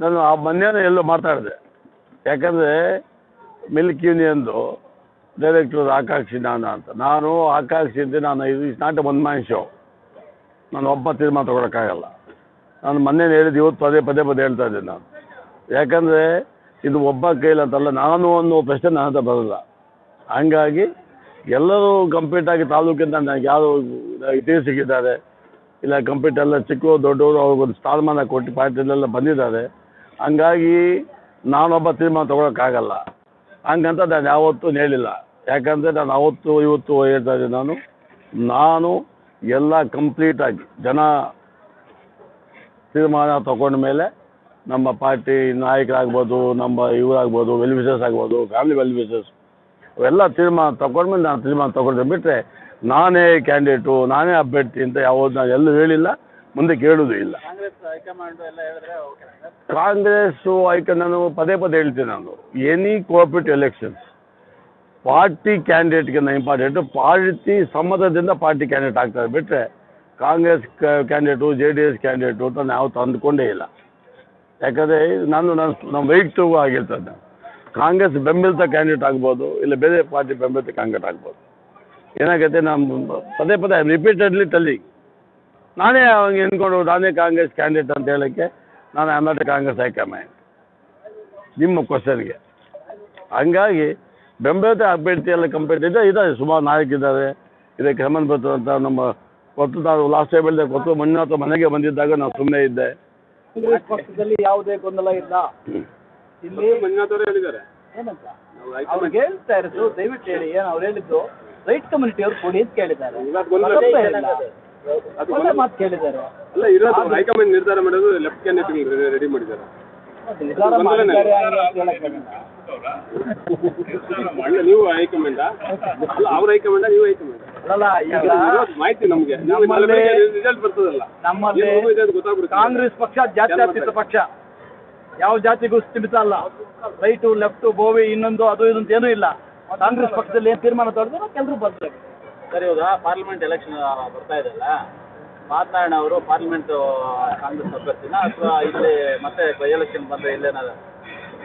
ನಾನು ಆ ಮೊನ್ನೆನೂ ಎಲ್ಲೋ ಮಾತಾಡಿದೆ. ಯಾಕಂದರೆ ಮಿಲ್ಕ್ ಯೂನಿಯನ್ದು ಡೈರೆಕ್ಟರ್ ಆಕಾಂಕ್ಷಿ ನಾನು ಅಂತ. ನಾನು ಆಕಾಂಕ್ಷಿ ಇದ್ದೆ, ನಾನು ಇದು is not one man show ನಾನು ಒಬ್ಬ ತೀರ್ಮಾನ ತೊಗೊಳಕ್ಕಾಗಲ್ಲ. ನಾನು ಮೊನ್ನೆ ಹೇಳಿದ್ದು ಇವತ್ತು ಪದೇ ಪದೇ ಪದೇ ಹೇಳ್ತಾ ಇದ್ದೀನಿ ನಾನು. ಯಾಕಂದರೆ ಇದು ಒಬ್ಬ ಕೈಲಂತಲ್ಲ ನಾನು ಅನ್ನೋ ಪ್ರಶ್ನೆ ನನ್ನ ಹತ್ರ ಬರಲ್ಲ. ಹಂಗಾಗಿ ಎಲ್ಲರೂ ಕಂಪ್ಲೀಟ್ ಆಗಿ ತಾಲೂಕಿಂದ ನನಗೆ ಯಾರು ಇತಿಹಾಸಿಗಿದ್ದಾರೆ ಇಲ್ಲ ಕಂಪ್ಲೀಟ್ ಎಲ್ಲ ಚಿಕ್ಕವರು ದೊಡ್ಡವರು ಅವ್ರಿಗೊಂದು ಸ್ಥಾನಮಾನ ಕೊಟ್ಟು ಪಾರ್ಟಿಲೆಲ್ಲ ಬಂದಿದ್ದಾರೆ. ಹಂಗಾಗಿ ನಾನೊಬ್ಬ ತೀರ್ಮಾನ ತಗೊಳಕ್ಕಾಗಲ್ಲ. ಹಂಗಂತ ನಾನು ಯಾವತ್ತೂ ಹೇಳಿಲ್ಲ. ಯಾಕಂದರೆ ನಾನು ಅವತ್ತು ಇವತ್ತು ಹೇಳ್ತಾ ಇದ್ದೀನಿ ನಾನು ನಾನು ಎಲ್ಲ ಕಂಪ್ಲೀಟಾಗಿ ಜನ ತೀರ್ಮಾನ ತಗೊಂಡ ಮೇಲೆ ನಮ್ಮ ಪಾರ್ಟಿ ನಾಯಕರಾಗ್ಬೋದು, ನಮ್ಮ ಇವರಾಗ್ಬೋದು ವೆಲ್ ವಿಷಸ್ ಆಗ್ಬೋದು ಫ್ಯಾಮಿಲಿ ವೆಲ್ ಅವೆಲ್ಲ ತೀರ್ಮಾನ ತಗೊಂಡ್ಮೇಲೆ ನಾನು ತೀರ್ಮಾನ ತಗೊಂಡ್ರೆ ಬಿಟ್ಟರೆ ನಾನೇ ಕ್ಯಾಂಡಿಡೇಟು ನಾನೇ ಅಭ್ಯರ್ಥಿ ಅಂತ ಯಾವುದು ನಾನು ಎಲ್ಲೂ ಹೇಳಿಲ್ಲ. ಮುಂದೆ ಕೇಳುವುದೂ ಇಲ್ಲ. ಕಾಂಗ್ರೆಸ್ ಕಾಂಗ್ರೆಸ್ಸು ಹೈಕಮಾಂಡ್ ನಾನು ಪದೇ ಪದೇ ಹೇಳ್ತೀನಿ ನಾನು. ಎನಿ ಕೋಆಪರೇಟಿವ್ ಎಲೆಕ್ಷನ್ಸ್ ಪಾರ್ಟಿ ಕ್ಯಾಂಡಿಡೇಟ್ಗಿಂತ ಇಂಪಾರ್ಟೆಂಟು ಪಾರ್ಟಿ ಸಮ್ಮತದಿಂದ ಪಾರ್ಟಿ ಕ್ಯಾಂಡಿಡೇಟ್ ಆಗ್ತಾರೆ ಬಿಟ್ಟರೆ Congress candidate J D S candidate ಅಂತ ನಾವು ತಂದುಕೊಂಡೇ ಇಲ್ಲ. ಯಾಕಂದರೆ ನಾನು ನಾನು ನಮ್ಮ ವೈಯಕ್ತಿಕ ಆಗಿರ್ತದೆ ನಾನು ಕಾಂಗ್ರೆಸ್ ಬೆಂಬಲಿತ ಕ್ಯಾಂಡಿಡೇಟ್ ಆಗ್ಬೋದು ಇಲ್ಲ ಬೇರೆ ಪಾರ್ಟಿ ಬೆಂಬಲಿತ ಕ್ಯಾಂಡಿಡೇಟ್ ಆಗ್ಬೋದು. ಏನಾಗುತ್ತೆ ನಮ್ಮ ಪದೇ ಪದೇ ರಿಪೀಟೆಡ್ಲಿ ಟಲ್ಲಿ ನಾನೇ ಅವಂಗೆ ಎನ್ಕೊಂಡು ನಾನೇ ಕಾಂಗ್ರೆಸ್ ಕ್ಯಾಂಡಿಡೇಟ್ ಅಂತ ಹೇಳೋಕ್ಕೆ ನಾನು ನಾಟ್ ಕಾಂಗ್ರೆಸ್ ಹೈಕಮಾಂಡ್. ನಿಮ್ಮ ಕ್ವಶನ್ಗೆ ಹಂಗಾಗಿ ಬೆಂಬಲಿತ ಅಭ್ಯರ್ಥಿ ಎಲ್ಲ ಕಂಪೇರ್ ಇದೆ ಇದ್ದಾರೆ ಸುಮಾರು ನಾಯಕಿದ್ದಾರೆ ಇದಕ್ಕೆ ಸಂಬಂಧಪಟ್ಟಂಥ ನಮ್ಮ ಕೊತ್ತು ನಾವು ಲಾಸ್ಟ್ ಟೈಮ್ ಹೇಳಿದೆ ಕೊತ್ತು ಮಂಜುನಾಥ ಮನೆಗೆ ಬಂದಿದ್ದಾಗ ನಾವು ಸುಮ್ಮನೆ ಇದ್ದೆ. ಪಕ್ಷದಲ್ಲಿ ಯಾವುದೇ ಗೊಂದಲ ಇಲ್ಲ. ಇಲ್ಲಿ ಹೇಳಿದ್ದಾರೆ. ಏನಂತ? ನಾವು ಅವ್ರಿಗೆ ಹೇಳ್ತಾ ಇರೋದು ದಯವಿಟ್ಟು ಹೇಳಿ ಏನು ಅವ್ರು ಹೇಳಿದ್ದು ರೈಟ್ ಕಮ್ಯುನಿಟಿ ಅವ್ರು ಕೊಡಿ ಅಂತ ಕೇಳಿದ್ದಾರೆ. ಒಳ್ಳೆ ಮಾತು ಕೇಳಿದ್ದಾರೆ. ಅಲ್ಲ ಇರೋದು ಹೈಕಮಾಂಡ್ ನಿರ್ಧಾರ ಮಾಡೋದು ಲೆಫ್ಟ್ ಕ್ಯಾಂಡಿಡೇಟ್ ರೆಡಿ ಮಾಡಿದ್ದಾರೆ. ನಿರ್ಧಾರ ಮಾಡಿದ್ದಾರೆ ಹಂಗೆ ಅಂತ ಹೇಳಕ್ಕಾಗಲ್ಲ. ಅಲ್ಲ ನೀವು ಹೈಕಮಾಂಡ್? ಅಲ್ಲ ಅವ್ರ ಹೈಕಮಾಂಡ್ ನೀವು ಹೈಕಮಾಂಡ್? ಅಲ್ಲಲ್ಲ ಈಗ ಮಾಹಿತಿ ನಮ್ಗೆ. ನಮ್ಮಲ್ಲಿ- ರಿಸಲ್ಟ್ ಬರ್ತದಲ್ಲ. ನಮ್ಮಲ್ಲಿ ಏನ್ ಹೋಗಿದೆ ಅಂತ ಗೊತ್ತಾಗ್ಬಿಡುತ್ತೆ. ಕಾಂಗ್ರೆಸ್ ಪಕ್ಷ ಜಾತ್ಯತೀತ ಪಕ್ಷ. ಯಾವ ಜಾತಿಗೂ ಸ್ಥಿಮಿತ ಅಲ್ಲ ರೈಟು ಲೆಫ್ಟು ಬೋವಿ ಇನ್ನೊಂದು ಅದು ಇದು ಏನೂ ಇಲ್ಲ. ಕಾಂಗ್ರೆಸ್ ಪಕ್ಷದಲ್ಲಿ ಏನು ತೀರ್ಮಾನ ತಗೊಂಡ್ರೆ ಎಲ್ಲರೂ ಬರ್ತಾರೆ. ಸರ್ ಇವಾಗ ಪಾರ್ಲಿಮೆಂಟ್ ಎಲೆಕ್ಷನ್ ಬರ್ತಾ ಇದೆಯಲ್ಲ ಮಾತನಾಡಿನ ಅವರು ಪಾರ್ಲಿಮೆಂಟ್ ಕಾಂಗ್ರೆಸ್ ಅಭ್ಯರ್ಥಿನ ಅಥವಾ ಇಲ್ಲಿ ಮತ್ತೆ ಬೈ ಎಲೆಕ್ಷನ್ ಬಂದ್ರೆ ಇಲ್ಲೇನಾದ್ರು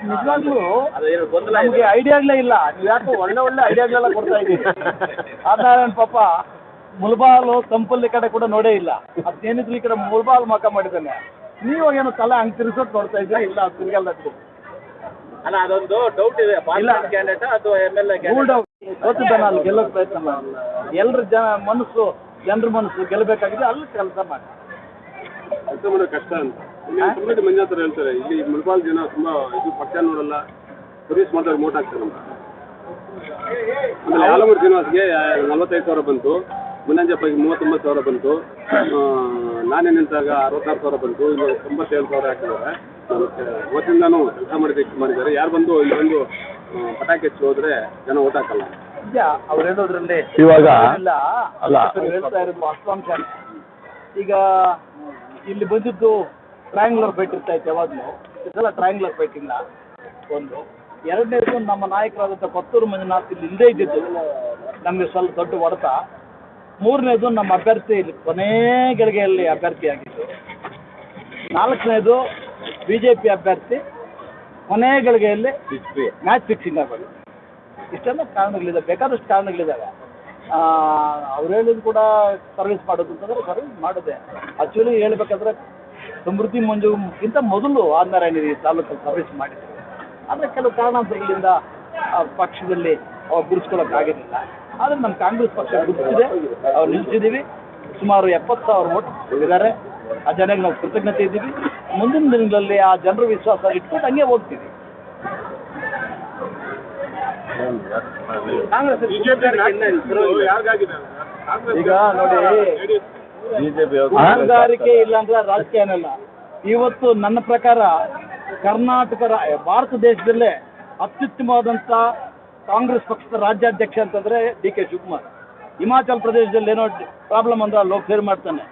ನಿಜವಾಗ್ಲೂ ಅದು ಏನು ಗೊಂದಲ ನಮಗೆ ಇದೆ ಐಡಿಯಾಗಳೇ ಇಲ್ಲ. ನೀವು ಯಾಕೋ ಒಳ್ಳೆ ಒಳ್ಳೆ ಐಡಿಯಾಗಳೆಲ್ಲ ಕೊಡ್ತಾ ಇದ್ದೀವಿ ಆದ್ನಾರಾಯಣ ಪಾಪ ಮುಲ್ಬಾಲು ಸಂಪಲ್ಲಿ ಕಡೆ ಕೂಡ ನೋಡೇ ಇಲ್ಲ. ಅದೇನಿದ್ರು ಈ ಕಡೆ ಮುಲ್ಬಾಲ್ ಮಕ ಮಾಡಿದ್ದಾನೆ. ನೀವು ಏನೋ ತಲೆ ಹಂಗೆ ತಿರ್ಸೋಟ್ ನೋಡ್ತಾ ಇದ್ದೀರಾ? ಇಲ್ಲ ತಿರ್ಗಲ್ಲ ಅಲ್ಲ ಅದೊಂದು ಡೌಟ್ ಇದೆ. ಕ್ಯಾಂಡಿಡೇಟ್ ಅಥವಾ ಎಂ ಎಲ್ ಎ ಗೊತ್ತಿದ್ದಾನೆ ಅಲ್ಲಿ ಗೆಲ್ಲೋಕೆ ಪ್ರಯತ್ನ ಮಾಡಿ ಎಲ್ಲರ ಜನ ಮನಸ್ಸು ಜನರ ಮನಸ್ಸು ಗೆಲ್ಲಬೇಕಾಗಿದೆ ಅಲ್ಲಿ ಕೆಲಸ ಮಾಡಿ. ಕೆಲಸ ಮಾಡೋದು ಕಷ್ಟ ಅಂತ. ಇಲ್ಲಿ ಸುಮ್ಮನೆ ಹೇಳ್ತಾರೆ. ಇಲ್ಲಿ ಜನ ತುಂಬಾ ಇದು ಪಕ್ಷ ನೋಡಲ್ಲ ಸರ್ವಿಸ್ ಮಾಡಿದಾಗ ಮೋಟ್ ಆಗ್ತಾರೆ ಅಂತ. ಆಮೇಲೆ ಯಾಲಮೂರು ಶ್ರೀನಿವಾಸ್ಗೆ ನಲವತ್ತೈದು ಸಾವಿರ ಬಂತು ಮುನ್ನಂಜಪ್ಪಗೆ ಮೂವತ್ತೊಂಬತ್ತು ಸಾವಿರ ಬಂತು. ನಾನೇ ನಿಂತಾಗ ಅರವತ್ತಾರು ಸಾವಿರ ಬಂತು ಇಲ್ಲಿ ತೊಂಬತ್ತೇಳು ಸಾವಿರ ಹಾಕಿದ್ದಾರೆ. ಅವತ್ತಿಂದಾನು ಕೆಲಸ ಮಾಡಿದ್ದಕ್ಕೆ ಮಾಡಿದ್ದಾರೆ. ಯಾರು ಬಂದು ಇಲ್ಲಿ ಬಂದು ಪಟಾಕಿ ಹಚ್ಚಿ ಹೋದ್ರೆ ಜನ ಓಟ್ ಹಾಕಲ್ಲ. ನಿಜ ಅವ್ರು ಹೇಳೋದ್ರಲ್ಲಿ ಇವಾಗ ಇಲ್ಲ ಅಲ್ಲ. ಅವ್ರು ಹೇಳ್ತಾ ಇರೋದು ವಾಸ್ತವಾಂಶ ಈಗ ಇಲ್ಲಿ ಬಂದಿದ್ದು ಟ್ರಯಾಂಗ್ಲರ್ ಫೈಟ್ ಇರ್ತಾ ಇತ್ತು ಯಾವಾಗಲೂ. ಇದೆಲ್ಲ ಟ್ರಯಾಂಗ್ಲರ್ ಫೈಟ್ ಇಲ್ಲ ಒಂದು ಎರಡನೇದು ನಮ್ಮ ನಾಯಕರಾದಂತ ಕೊತ್ತೂರು ಮಂಜುನಾಥ್ ಇಲ್ಲಿ ಹಿಂದೆ ಇದ್ದಿದ್ದು. ನಮಗೆ ಸ್ವಲ್ಪ ದೊಡ್ಡ ಹೊಡೆತ. ಮೂರನೇದು ನಮ್ಮ ಅಭ್ಯರ್ಥಿ ಇಲ್ಲಿ ಕೊನೇ ಗಳಿಗೆಯಲ್ಲಿ ಅಭ್ಯರ್ಥಿಯಾಗಿದ್ದು. ನಾಲ್ಕನೇದು ಬಿ ಜೆ ಪಿ ಅಭ್ಯರ್ಥಿ ಕೊನೆ ಗಳಿಗೆಯಲ್ಲಿ ಮ್ಯಾಚ್ ಫಿಕ್ಸಿಂಗ್ ಆಗೋದು. ಇಷ್ಟೆಲ್ಲ ಕಾರಣಗಳಿದೆ ಬೇಕಾದಷ್ಟು ಕಾರಣಗಳಿದ್ದಾವೆ. ಅವ್ರು ಹೇಳಿದ್ರು ಕೂಡ ಸರ್ವಿಸ್ ಮಾಡೋದು ಅಂತಂದ್ರೆ ಸರ್ವಿಸ್ ಮಾಡಿದೆ. ಆ್ಯಕ್ಚುಲಿ ಹೇಳ್ಬೇಕಾದ್ರೆ ಸಮೃದ್ಧಿ ಮಂಜುಗಿಂತ ಮೊದಲು ಆಂಧ್ರಾಯಣಿ ತಾಲೂಕಲ್ಲಿ ಸರ್ವಿಸ್ ಮಾಡಿದ್ರು. ಆದರೆ ಕೆಲವು ಕಾರಣಾಂತರಗಳಿಂದ ಆ ಪಕ್ಷದಲ್ಲಿ ಅವ್ರು ಗುರುಸ್ಕೊಳ್ಳೋಕ್ಕಾಗಿರಲಿಲ್ಲ ಆದ್ರೆ ನಮ್ಮ ಕಾಂಗ್ರೆಸ್ ಪಕ್ಷ ಗುರುತಿದೆ ಅವ್ರು ನಿಲ್ಸಿದ್ದೀವಿ. ಸುಮಾರು ಎಪ್ಪತ್ತು ಸಾವಿರ ಓಟ್ ಇದ್ದಾರೆ. ಆ ಜನಕ್ಕೆ ನಾವು ಕೃತಜ್ಞತೆ ಇದ್ದೀವಿ. ಮುಂದಿನ ದಿನಗಳಲ್ಲಿ ಆ ಜನರ ವಿಶ್ವಾಸ ಇಟ್ಕೊಂಡು ಹಂಗೆ ಹೋಗ್ತೀವಿ. ಈಗ ನೋಡಿ ಹೊಣೆಗಾರಿಕೆ ಇಲ್ಲ ಅಂದ್ರೆ ರಾಜಕೀಯ ಏನಲ್ಲ. ಇವತ್ತು ನನ್ನ ಪ್ರಕಾರ ಕರ್ನಾಟಕ ಭಾರತ ದೇಶದಲ್ಲೇ ಅತ್ಯುತ್ತಮವಾದಂತ ಕಾಂಗ್ರೆಸ್ ಪಕ್ಷದ ರಾಜ್ಯಾಧ್ಯಕ್ಷ ಅಂತಂದ್ರೆ ಡಿ ಕೆ ಶಿವಕುಮಾರ್. ಹಿಮಾಚಲ ಪ್ರದೇಶದಲ್ಲಿ ಏನೋ ಪ್ರಾಬ್ಲಮ್ ಅಂದ್ರೆ ಅಲ್ಲಿ ಹೋಗಿ ಸೇರ್ ಮಾಡ್ತಾನೆ.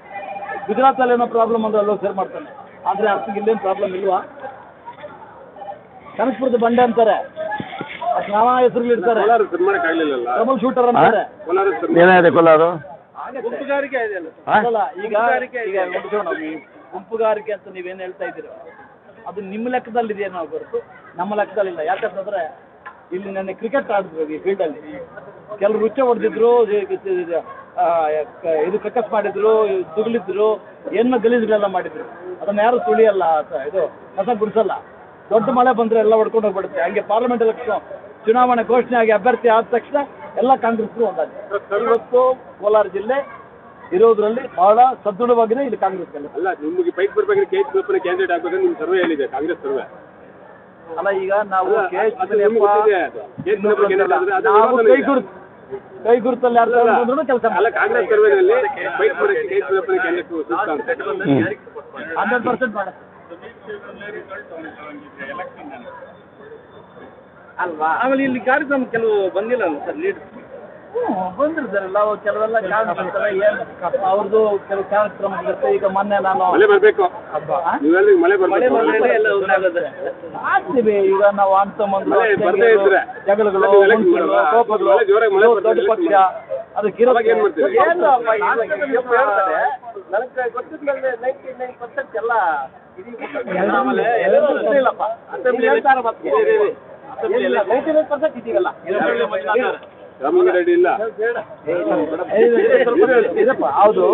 ಗುಜರಾತಲ್ಲಿ ಏನೋ ಪ್ರಾಬ್ಲಮ್ ಅಂದ್ರೆ ಅಲ್ಲಿ ಹೋಗಿ ಸೇರ್ ಮಾಡ್ತಾನೆ. ಆದರೆ ಅಷ್ಟು ಇಲ್ಲೇನು ಪ್ರಾಬ್ಲಮ್ ಇಲ್ವಾ? ಕನಕಪುರದ ಬಂಡೆ ಅಂತಾರೆ. ಅಷ್ಟು ನಾನಾ ಹೆಸರುಗಳಿರ್ತಾರೆ ಕೋಲಾರ ಸರ್ ಮಾಡಕ್ಕಾಗ್ಲಿಲ್ಲಲ್ಲ ಟ್ರಬಲ್ ಶೂಟರ್ ಅಂತಾರೆ. ಏನಾಗಿದೆ ಕೋಲಾರು ಗುಂಪುಗಾರಿಕೆ? ಅಲ್ಲ ಈಗ ಈಗ ಗುಂಪುಗಾರಿಕೆ ಅಂತ ನೀವೇನು ಹೇಳ್ತಾ ಇದ್ದೀರೋ ಅದು ನಿಮ್ಮ ಲೆಕ್ಕದಲ್ಲಿ ಇದೆಯೋ ನಾವು ಹೊರತು ನಮ್ಮ ಲೆಕ್ಕದಲ್ಲಿ ಇಲ್ಲ. ಯಾಕಂತಂದ್ರೆ ಇಲ್ಲಿ ನೆನ್ನೆ ಕ್ರಿಕೆಟ್ ಆಡಿದ್ರು ಈ ಫೀಲ್ಡಲ್ಲಿ ಕೆಲವರು ರುಚಿ ಹೊಡೆದಿದ್ರು ಇದು ಕಕ್ಕಸ್ ಮಾಡಿದ್ರು ತುಗುಲಿದ್ರು ಏನೋ ಗಲೀಜುಗಳೆಲ್ಲ ಮಾಡಿದ್ರು. ಅದನ್ನ ಯಾರು ಸುಳಿಯಲ್ಲ ಇದು ಕಸ ಗುಡಿಸಲ್ಲ. ದೊಡ್ಡ ಮಳೆ ಬಂದ್ರೆ ಎಲ್ಲ ಹೊಡ್ಕೊಂಡು ಹೋಗ್ಬಿಡುತ್ತೆ. ಹಂಗೆ ಪಾರ್ಲಿಮೆಂಟ್ ಎಲೆಕ್ಷನ್ ಚುನಾವಣೆ ಘೋಷಣೆ ಆಗಿ ಅಭ್ಯರ್ಥಿ ಆದ ತಕ್ಷಣ ಎಲ್ಲ ಕಾಂಗ್ರೆಸ್ಗೂ ಒಂದಾಗಿದೆ ಇವತ್ತು ಕೋಲಾರ ಜಿಲ್ಲೆ ಇರೋದ್ರಲ್ಲಿ ಬಹಳ ಸದೃಢವಾಗಿದೆ ಇಲ್ಲಿ ಕಾಂಗ್ರೆಸ್. ಅಲ್ಲ ನಿಮಗೆ ಪೈಕ್ ಬರ್ಬೇಕಾದ್ರೆ ಕೆ ಎಚ್ ಕೃಷ್ಣನ ಕ್ಯಾಂಡಿಡೇಟ್ ಆಗ್ಬೇಕಂದ್ರೆ ನಿಮ್ಮ ಸರ್ವೆ ಹೇಳಿದೆ ಕಾಂಗ್ರೆಸ್ ಸರ್ವೆ. ಅಲ್ಲ ಈಗ ನಾವು ನಾವು ಕೈ ಕೈ ಗುರುತಲ್ಲಿ ಯಾರು ಬಂದ್ರು ಕೆಲಸ ಹಂಡ್ರೆಡ್ ಪರ್ಸೆಂಟ್ ಅಲ್ವಾ? ಆಮೇಲೆ ಇಲ್ಲಿ ಕಾರ್ಯಕ್ರಮ ಕೆಲವು ಬಂದಿಲ್ಲ ಸರ್ ಲೀಡ್ ಬಂದಿರ್ತಾರಲ್ಲ ಅವು ಕೆಲವೆಲ್ಲ ಕಾರಣಗಳು ಏನು ಅವ್ರದ್ದು ಕೆಲವು ಕಾರ್ಯಕ್ರಮ ಈಗ ಮೊನ್ನೆ ನಾನು ಮಳೆ ಬರಬೇಕು. ಮಳೆ ಮಳೆ ಬರಬೇಕು ಎಲ್ಲ ಉಂಟಾಗುತ್ತೆ. ಆಗ್ತೀವಿ ಈಗ ನಾವು ಜಗಳಗಳು ಕೋಪಗಳು ಬರ್ತದೆ, ದೊಡ್ಡ ಪಕ್ಷ ಅದಕ್ಕೆ ಏನು ಅಪ್ಪ ಇವಾಗ ಹೇಳ್ತಾರೆ, ನನಗೆ ಗೊತ್ತಿದ್ಮೇಲೆ 99% ಎಲ್ಲ ಇದೀಗ ಆಮೇಲೆ ಎಲ್ಲರೂ ಇಲ್ಲಪ್ಪ. ಇಲ್ಲಿ ಹೇಳ್ತಾರೆ ಮತ್ತೆ. ಇಲ್ಲ, 99% ಇದೀವಲ್ಲ. ರಾಮಲಿಂಗಾರೆಡ್ಡಿ ಇಲ್ಲ. ಹೌದು.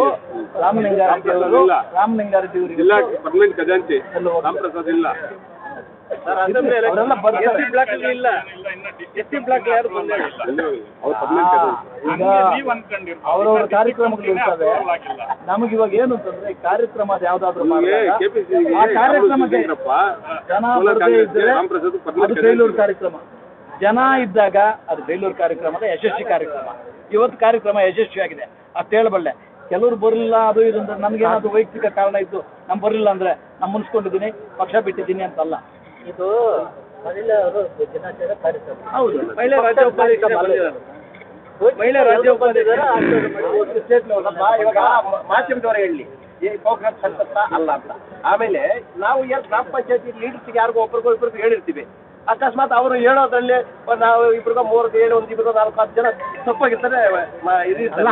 ರಾಮಲಿಂಗಾರೆಡ್ಡಿ ಅವರು ಇಲ್ಲ. ರಾಮಲಿಂಗಾರೆಡ್ಡಿ ಅವರಿಗೆ ಜಿಲ್ಲಾ ಪರ್ಮನೆಂಟ್ ಖಜಾಂಚಿ. ರಾಮ್ ಪ್ರಸಾದ್ ಇಲ್ಲ. ಅವರೆಲ್ಲ ಬರ್ತಾರೆ. ಬ್ಲಾಕ್ ಇಲ್ಲ. ಎಸ್ ಸಿ ಬ್ಲಾಕ್ ಯಾರು ಬಂದಿಲ್ಲ ಎಲ್ಲೂ ಇಲ್ಲ. ಅವ್ರು ಪರ್ಮನೆಂಟ್ ಖಜಾಂಚಿ. ಈಗ ಅವರವರ ಕಾರ್ಯಕ್ರಮಗಳು ಇರ್ತವೆ. ನಮಗೆ ಇವಾಗ ಏನು ಅಂತಂದ್ರೆ ಈ ಕಾರ್ಯಕ್ರಮ ಅದು ಯಾವ್ದಾದ್ರು ಕಾರ್ಯಕ್ರಮ ಮಾಡಿದಾಗ ಆ ಕಾರ್ಯಕ್ರಮಕ್ಕೆ ಜನ ಕೋಲಾರ ಬರದೇ ಕಾಂಗ್ರೆಸ್ಗೆ ಇದ್ರೆ ರಾಮ್ ಪ್ರಸಾದ್ ಅದು ಪರ್ಮನೆಂಟ್ ಬೇಲೂರು ಕಾರ್ಯಕ್ರಮ. ಜನ ಇದ್ದಾಗ ಅದು ಬೇಲೂರು ಕಾರ್ಯಕ್ರಮದ ಯಶಸ್ವಿ ಕಾರ್ಯಕ್ರಮ. ಇವತ್ತು ಕಾರ್ಯಕ್ರಮ ಯಶಸ್ವಿಯಾಗಿದೆ. ಅಷ್ಟು ಹೇಳಬಲ್ಲೆ ಕೆಲವರು ಬರಲಿಲ್ಲ ಅದು ಇದು ಅಂದ್ರೆ ನಮ್ಗೇನಾದ್ರು ವೈಯಕ್ತಿಕ ಕಾರಣ ಇದ್ದು ನಮ್ ಬರಲಿಲ್ಲ ಅಂದ್ರೆ ನಮ್ ಮುನ್ಸ್ಕೊಂಡಿದ್ದೀನಿ ಪಕ್ಷ ಬಿಟ್ಟಿದ್ದೀನಿ ಅಂತಲ್ಲ. ಇದು ಹೌದು. ಮಹಿಳಾ. ಮಹಿಳಾ ಇವಾಗ ಮಾಧ್ಯಮದವರ ಹೇಳಿ. ಕಾಂಗ್ರೆಸ್ ಅಲ್ಲ ಅಂತ. ಆಮೇಲೆ ನಾವು ಯಾರು ಗ್ರಾಮ ಪಂಚಾಯತಿ ಲೀಡರ್ಸ್ ಯಾರಿಗೋ ಒಬ್ರಿಗೋ ಇಬ್ಬರಿಗೂ ಹೇಳಿರ್ತೀವಿ. ಅಕಸ್ಮಾತ್ ಅವರು ಹೇಳೋದ್ರಲ್ಲಿ ಒಂದ್ ನಾವು ಇಬ್ರಿಗ ಮೂರು ಏಳು ಒಂದು ಇಬ್ರಿಗ ನಾಲ್ಕು ಹತ್ತು ಜನ ತಪ್ಪಾಗಿರ್ತಾರೆ.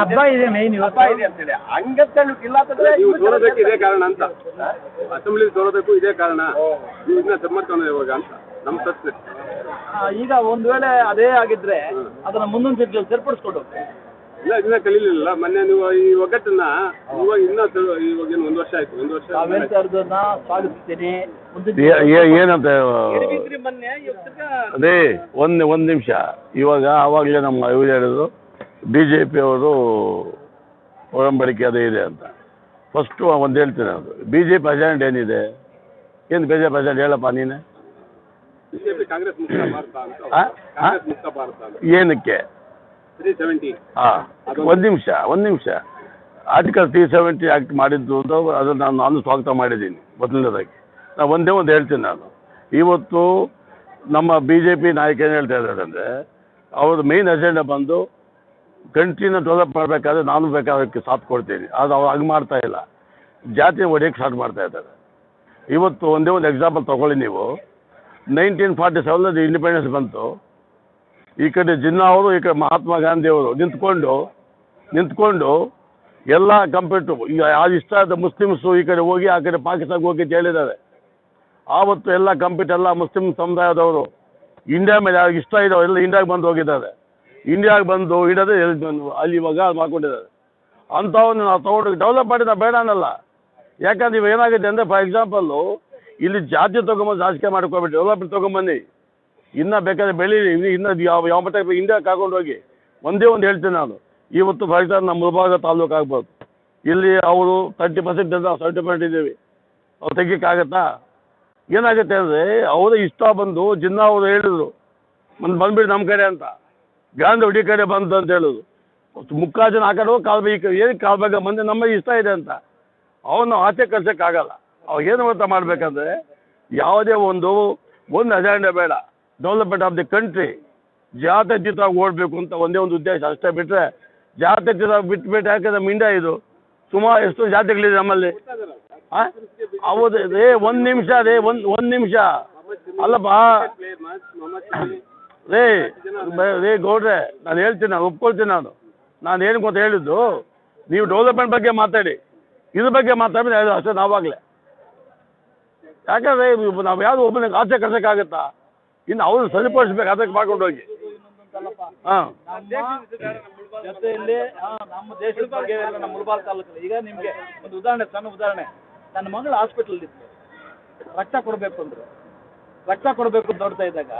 ಹಬ್ಬ ಇದೆ ಮೇನ್ ಹಬ್ಬ ಇದೆ ಅಂತೇಳಿ ಹಂಗಂತೇಳಿ ಇಲ್ಲ ಅಂತಂದ್ರೆ ನೀವು ಸೋಲೋದಕ್ಕೆ ಇದೇ ಕಾರಣ ಅಂತ. ಅಸೆಂಬ್ಲಿ ಸೋಲೋದಕ್ಕೂ ಇದೇ ಕಾರಣ. ಇದನ್ನ ಸಮ್ಮರ್ತಾನೆ ಇವಾಗ ಅಂತ. ನಮ್ಮ ಪ್ರಶ್ನೆ. ಈಗ ಒಂದ್ ವೇಳೆ ಅದೇ ಆಗಿದ್ರೆ ಅದನ್ನ ಮುಂದೊಂದು ತಿಂಗಳು ಸರಿಪಡಿಸ್ಕೊಂಡು ಹೋಗ್ತೀವಿ. ಇಲ್ಲ ಇನ್ನ ಕಲೀಲಿಲ್ಲ. ಮೊನ್ನೆ ನೀವು ಈ ಒಗ್ಗಟ್ಟನ್ನ ಇವಾಗ ಇನ್ನ ಇವಾಗ ಏನು ಒಂದು ವರ್ಷ ಆಯ್ತು ಒಂದು ವರ್ಷ ತಾವ್ ಆದ್ಮೇಲೆ ಹೇಳ್ತಾ ಇರೋದನ್ನ ಮುಂದಿನ ಏ- ಏ- ಏನಂತ ಇದ್ರಿ ಮೊನ್ನೆ ಇವಾಗ ತಿರ್ಗಾ ಅದೇ ಒಂದು ಒಂದು ನಿಮಿಷ. ಇವಾಗ ಆವಾಗಲೇ ನಮ್ಮ ಇವ್ರು ಹೇಳಿದ್ರು ಬಿ ಜೆ ಪಿಯವರು ಒಡಂಬಡಿಕೆ ಅದೇ ಇದೆ ಅಂತ. ಫಸ್ಟು ಒಂದು ಹೇಳ್ತೀನಿ ಅದು ಬಿ ಜೆ ಪಿ ಅಜೆಂಡ್ ಏನಿದೆ? ಏನು ಬಿ ಜೆ ಪಿ ಅಜೆಂಡ್ ಹೇಳಪ್ಪ ನೀನೆ? ಬಿಜೆಪಿ ಕಾಂಗ್ರೆಸ್ ಮುಕ್ತ ಭಾರತ ಅಂತ. ಆ? ಆ? ಕಾಂಗ್ರೆಸ್ ಮುಕ್ತ ಭಾರತ ಅಂತ. ಏನಕ್ಕೆ? ಹಾಂ, ಒಂದು ನಿಮಿಷ ಒಂದು ನಿಮಿಷ. ಆರ್ಟಿಕಲ್ ತ್ರೀ ಸೆವೆಂಟಿ ಆ್ಯಕ್ಟ್ ಮಾಡಿದ್ದು ಅಂತ ಅದನ್ನು ನಾನು ನಾನು ಸ್ವಾಗತ ಮಾಡಿದ್ದೀನಿ ಮೊದಲನೇದಾಗಿ. ನಾನು ಒಂದೇ ಒಂದು ಹೇಳ್ತೀನಿ ನಾನು. ಇವತ್ತು ನಮ್ಮ ಬಿ ಜೆ ಪಿ ನಾಯಕ ಏನು ಹೇಳ್ತಾ ಇದ್ದಾರೆ ಅಂದರೆ ಅವ್ರದ್ದು ಮೇನ್ ಅಜೆಂಡಾ ಬಂದು ಕಂಟ್ರಿನ ಡೆವಲಪ್ ಮಾಡಬೇಕಾದ್ರೆ ನಾನು ಬೇಕಾದಕ್ಕೆ ಸಾಥ್ ಕೊಡ್ತೀನಿ. ಅದು ಅವ್ರು ಹಂಗೆ ಮಾಡ್ತಾ ಇಲ್ಲ. ಜಾತಿ ಒಡೆಯಕ್ಕೆ ಸ್ಟಾರ್ಟ್ ಮಾಡ್ತಾ ಇದ್ದಾರೆ. ಇವತ್ತು ಒಂದೇ ಒಂದು ಎಕ್ಸಾಂಪಲ್ ತಗೊಳ್ಳಿ ನೀವು. ನೈನ್ಟೀನ್ ಫಾರ್ಟಿ ಸೆವೆನಲ್ಲಿ ಇಂಡಿಪೆಂಡೆನ್ಸ್ ಬಂತು. ಈ ಕಡೆ ಜಿನ್ನಾ ಅವರು, ಈ ಕಡೆ ಮಹಾತ್ಮ ಗಾಂಧಿ ಅವರು ನಿಂತ್ಕೊಂಡು ನಿಂತ್ಕೊಂಡು ಎಲ್ಲ ಕಂಪ್ಯೂಟರ್ ಈಗ ಯಾರು ಇಷ್ಟ ಆದ ಮುಸ್ಲಿಮ್ಸು ಈ ಕಡೆ ಹೋಗಿ, ಆ ಕಡೆ ಪಾಕಿಸ್ತಾನಕ್ಕೆ ಹೋಗಿ ಅಂತ ಹೇಳಿದ್ದಾರೆ ಆವತ್ತು ಎಲ್ಲ ಕಂಪ್ಯೂಟರ್, ಎಲ್ಲ ಮುಸ್ಲಿಂ ಸಮುದಾಯದವರು ಇಂಡಿಯಾ ಮೇಲೆ ಯಾರಿಗೆ ಇಷ್ಟ ಇದೆ ಎಲ್ಲ ಇಂಡಿಯಾಗೆ ಬಂದು ಹೋಗಿದ್ದಾರೆ. ಇಂಡಿಯಾಗೆ ಬಂದು ಇಡದೆ ಅಲ್ಲಿ ಇವಾಗ ಮಾಡ್ಕೊಂಡಿದ್ದಾರೆ. ಅಂಥವನ್ನು ನಾವು ತಗೊಂಡು ಡೆವಲಪ್ ಮಾಡಿದ ಬೇಡ ಅನ್ನಲ್ಲ. ಯಾಕಂದ್ರೆ ಇವಾಗ ಏನಾಗಿದೆ ಅಂದರೆ ಫಾರ್ ಎಕ್ಸಾಂಪಲ್ಲು ಇಲ್ಲಿ ಜಾತಿ ತೊಗೊಂಬಂದು ರಾಜಕೀಯ ಮಾಡ್ಕೊಬಿಟ್ಟು ಡೆವಲಪ್ಮೆಂಟ್ ತೊಗೊಂಬನ್ನಿ. ಇನ್ನೂ ಬೇಕಾದ್ರೆ ಬೆಳೀರಿ. ಇನ್ನು ಯಾವ ಯಾವ ಮಟ್ಟ ಹಿಂದೆ ಕಾಕೊಂಡು ಹೋಗಿ. ಒಂದೇ ಒಂದು ಹೇಳ್ತೀನಿ ನಾನು. ಇವತ್ತು ಫಾರ್ ನಮ್ಮ ಮುಳಬಾಗ ತಾಲೂಕು ಆಗ್ಬೋದು. ಇಲ್ಲಿ ಅವರು ತರ್ಟಿ ಪರ್ಸೆಂಟ್ ನಾವು ಸೆವೆಂಟಿ ಪರ್ಸೆಂಟ್ ಇದ್ದೀವಿ ಅವ್ರು ತೆಗಿಯೋಕ್ಕಾಗತ್ತಾ ಏನಾಗುತ್ತೆ ಅಂದರೆ, ಅವರೇ ಇಷ್ಟ ಬಂದು ಜಿನ್ನ ಅವರು ಹೇಳಿದ್ರು. ಒಂದು ಬಂದ್ಬಿಡಿ ನಮ್ಮ ಕಡೆ ಅಂತ. ಗಾಂಧಿ ಹುಡಿ ಕಡೆ ಬಂತು ಅಂತ ಹೇಳೋದು ಮುಕ್ಕಾ ಜನ ಆ ಕಡೆ ಹೋಗಿ ನಮ್ಮ ಏನಕ್ಕೆ ಕಾಲು ಮಂದಿ ನಮಗೆ ಇಷ್ಟ ಇದೆ ಅಂತ. ಅವನು ಆಚೆ ಕಳ್ಸೋಕ್ಕಾಗಲ್ಲ ಅವಾಗ ಏನು ಅಂತ ಮಾಡಬೇಕಂದ್ರೆ, ಯಾವುದೇ ಒಂದು ಒಂದು ಅಜೆಂಡಾ ಬೇಡ. ಡೆವಲಪ್ಮೆಂಟ್ ಆಫ್ ದಿ ಕಂಟ್ರಿ ಜಾತ್ಯತೀತವಾಗಿ ಓಡಬೇಕು ಅಂತ ಒಂದೇ ಒಂದು ಉದ್ದೇಶ. ಅಷ್ಟೇ ಬಿಟ್ಟರೆ ಜಾತ್ಯತೀತ ಬಿಟ್ಬಿಟ್ಟು ಯಾಕೆ ನಮ್ಮ ಇಂಡಿಯಾ ಇದು. ಸುಮಾರು ಎಷ್ಟು ಜಾತಿಗಳಿದೆ ನಮ್ಮಲ್ಲಿ. ಹೌದು ರೇ ಒಂದು ನಿಮಿಷ ರೇ ಒಂದು ಒಂದು ನಿಮಿಷ. ಅಲ್ಲಪ್ಪ ರೇ ರೇ ಗೌಡ್ರೆ, ನಾನು ಹೇಳ್ತೀನಿ, ನಾನು ಒಪ್ಕೊಳ್ತೀನಿ ನಾನು. ನಾನು ಏನು ಗೊತ್ತ ಹೇಳಿದ್ದು, ನೀವು ಡೆವಲಪ್ಮೆಂಟ್ ಬಗ್ಗೆ ಮಾತಾಡಿ. ಇದ್ರ ಬಗ್ಗೆ ಮಾತಾಡಿದ್ರೆ ಅಷ್ಟೇ ನಾವಾಗಲೇ. ಯಾಕಂದರೆ ನಾವು ಯಾವುದು ಒಬ್ಬನಿಗೆ ಆಚೆ ಕಳ್ಸೋಕ್ಕಾಗತ್ತಾ? ಇನ್ನು ಅವ್ರು ಸರಿಪಡಿಸ್ಬೇಕು, ಅದಕ್ಕೆ ಮಾಡ್ಕೊಂಡು ಹೋಗಿ. ಜೊತೆಯಲ್ಲಿ ನಮ್ಮ ದೇಶದ ಬಗ್ಗೆ ನಮ್ಮ ಮುಳಬಾಲ್ ತಾಲೂಕಲ್ಲಿ. ಈಗ ನಿಮಗೆ ಒಂದು ಉದಾಹರಣೆ, ಸಣ್ಣ ಉದಾಹರಣೆ. ನನ್ನ ಮಗಳು ಹಾಸ್ಪಿಟಲ್ ಇತ್ತು ರಕ್ತ ಕೊಡಬೇಕು ಅಂದ್ರು. ರಕ್ತ ಕೊಡಬೇಕು ಅಂತ ನೋಡ್ತಾ ಇದ್ದಾಗ,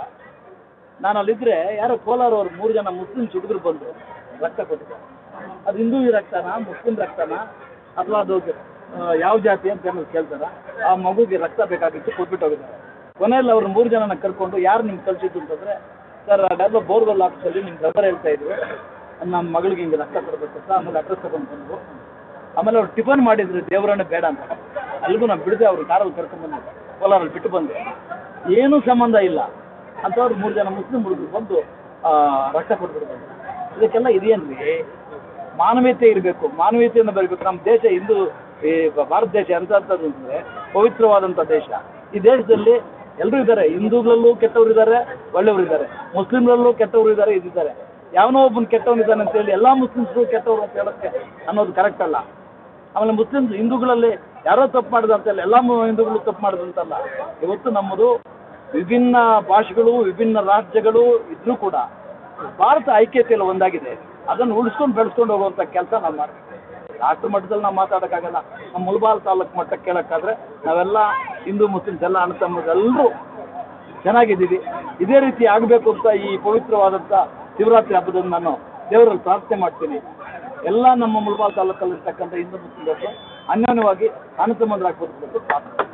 ನಾನು ಅಲ್ಲಿದ್ರೆ ಯಾರೋ ಕೋಲಾರ ಅವ್ರು ಮೂರು ಜನ ಮುಸ್ಲಿಮ್ಸ್ ಹುಡುಗರು ಬಂದ್ರು, ರಕ್ತ ಕೊಟ್ಟರು ಅದು ಹಿಂದೂ ರಕ್ತನಾ, ಮುಸ್ಲಿಂ ರಕ್ತನಾ, ಅಥವಾ ಅದು ಯಾವ ಜಾತಿ ಅಂತ ಕೇಳ್ತಾರ? ಆ ಮಗುಗೆ ರಕ್ತ ಬೇಕಾಗಿತ್ತು, ಕೊಟ್ಬಿಟ್ಟು ಹೋಗಿದ್ದಾರೆ. ಕೊನೆಯಲ್ಲಿ ಅವ್ರ ಮೂರು ಜನನ ಕರ್ಕೊಂಡು ಯಾರು ನಿಮ್ಗೆ ಕಲಿಸಿದ್ರು ಅಂತಂದ್ರೆ, ಸರ್ ಅದೆಲ್ಲ ಬೋರ್ವೆಲ್ ಆಫೀಸಲ್ಲಿ ನಿಮ್ಮ ಬ್ರದರ್ ಹೇಳ್ತಾ ಇದ್ರು ನಮ್ಮ ಮಗಳಿಗೆ ಹಿಂಗೆ ರಕ್ತ ಕೊಡಬೇಕು ಸರ್ ಆಮೇಲೆ ಅಡ್ರೆಸ್ ತಗೊಂಡು ಬಂದ್ರು ಆಮೇಲೆ ಅವ್ರು ಟಿಫನ್ ಮಾಡಿದ್ರು, ದೇವರನ್ನ ಬೇಡ ಅಂತ. ಅಲ್ಲಿಗೂ ನಾವು ಬಿಡದೆ, ಅವ್ರು ಕಾರಲ್ಲಿ ಕರ್ಕೊಂಡು ಬಂದೆ ಕೋಲಾರಲ್ಲಿ ಬಿಟ್ಟು ಬಂದೆ ಏನೂ ಸಂಬಂಧ ಇಲ್ಲ. ಅಂತ ಅವ್ರು ಮೂರು ಜನ ಮುಸ್ಲಿಂ ಹುಡುಗರು ಬಂದು ರಕ್ತ ಕೊಟ್ಬಿಟ್ಟು ಇದಕ್ಕೆಲ್ಲ ಇದೇನ್ರಿ? ಮಾನವೀಯತೆ ಇರಬೇಕು. ಮಾನವೀಯತೆಯಿಂದ ಬರಬೇಕು. ನಮ್ಮ ದೇಶ ಹಿಂದೂ, ಈ ಭಾರತ ದೇಶ ಎಂಥದ್ದು ಅಂದರೆ ಪವಿತ್ರವಾದಂಥ ದೇಶ. ಈ ದೇಶದಲ್ಲಿ ಎಲ್ಲರೂ ಇದ್ದಾರೆ. ಹಿಂದೂಗಳಲ್ಲೂ ಕೆಟ್ಟವರು ಇದ್ದಾರೆ, ಒಳ್ಳೆಯವರು ಇದ್ದಾರೆ. ಮುಸ್ಲಿಮ್ಗಳಲ್ಲೂ ಕೆಟ್ಟವರು ಇದ್ದಾರೆ ಇದ್ದಿದ್ದಾರೆ ಯಾವನೋ ಒಬ್ಬನ ಕೆಟ್ಟವನಿದ್ದಾನೆ ಅಂತ ಹೇಳಿ ಎಲ್ಲ ಮುಸ್ಲಿಮ್ಸ್ಗಳು ಕೆಟ್ಟವರು ಅಂತ ಹೇಳೋಕ್ಕೆ ಅನ್ನೋದು ಕರೆಕ್ಟ್ ಅಲ್ಲ. ಆಮೇಲೆ ಮುಸ್ಲಿಮ್ಸ್ ಹಿಂದೂಗಳಲ್ಲಿ ಯಾರೋ ತಪ್ಪು ಮಾಡಿದ ಅಂತಲ್ಲ ಎಲ್ಲ ಹಿಂದೂಗಳು ತಪ್ಪು ಮಾಡಿದಂತಲ್ಲ ಇವತ್ತು ನಮ್ಮದು ವಿಭಿನ್ನ ಭಾಷೆಗಳು, ವಿಭಿನ್ನ ರಾಜ್ಯಗಳು ಇದ್ರೂ ಕೂಡ ಭಾರತ ಐಕ್ಯತೆಯಲ್ಲಿ ಒಂದಾಗಿದೆ. ಅದನ್ನು ಉಳಿಸ್ಕೊಂಡು ಬೆಳೆಸ್ಕೊಂಡು ಹೋಗುವಂಥ ಕೆಲಸ ನಾವು ಮಾಡ್ತೀವಿ ರಾಷ್ಟ್ರ ಮಟ್ಟದಲ್ಲಿ ನಾವು ಮಾತಾಡೋಕ್ಕಾಗಲ್ಲ. ನಮ್ಮ ಮುಲ್ಬಾಲ್ ತಾಲೂಕು ಮಟ್ಟಕ್ಕೆ ಕೇಳೋಕ್ಕಾದ್ರೆ ನಾವೆಲ್ಲ ಹಿಂದೂ ಮುಸ್ಲಿಮ್ಸ್ ಎಲ್ಲ ಅಣ್ಣ ತಮ್ಮದೆಲ್ಲರೂ ಚೆನ್ನಾಗಿದ್ದೀವಿ. ಇದೇ ರೀತಿ ಆಗಬೇಕು ಅಂತ ಈ ಪವಿತ್ರವಾದಂಥ ಶಿವರಾತ್ರಿ ಹಬ್ಬದಂದು ನಾನು ದೇವರಲ್ಲಿ ಪ್ರಾರ್ಥನೆ ಮಾಡ್ತೀನಿ. ಎಲ್ಲ ನಮ್ಮ ಮುಲ್ಬಾಲ್ ತಾಲೂಕಲ್ಲಿ ಇರ್ತಕ್ಕಂಥ ಹಿಂದೂ ಮುಸ್ಲಿಮರು ಅನ್ಯೋನ್ಯವಾಗಿ ಅಣ್ಣ ತಮ್ಮಂದರಾಗಿ ಬದುಕಬೇಕು ಪ್ರಾರ್ಥನೆ.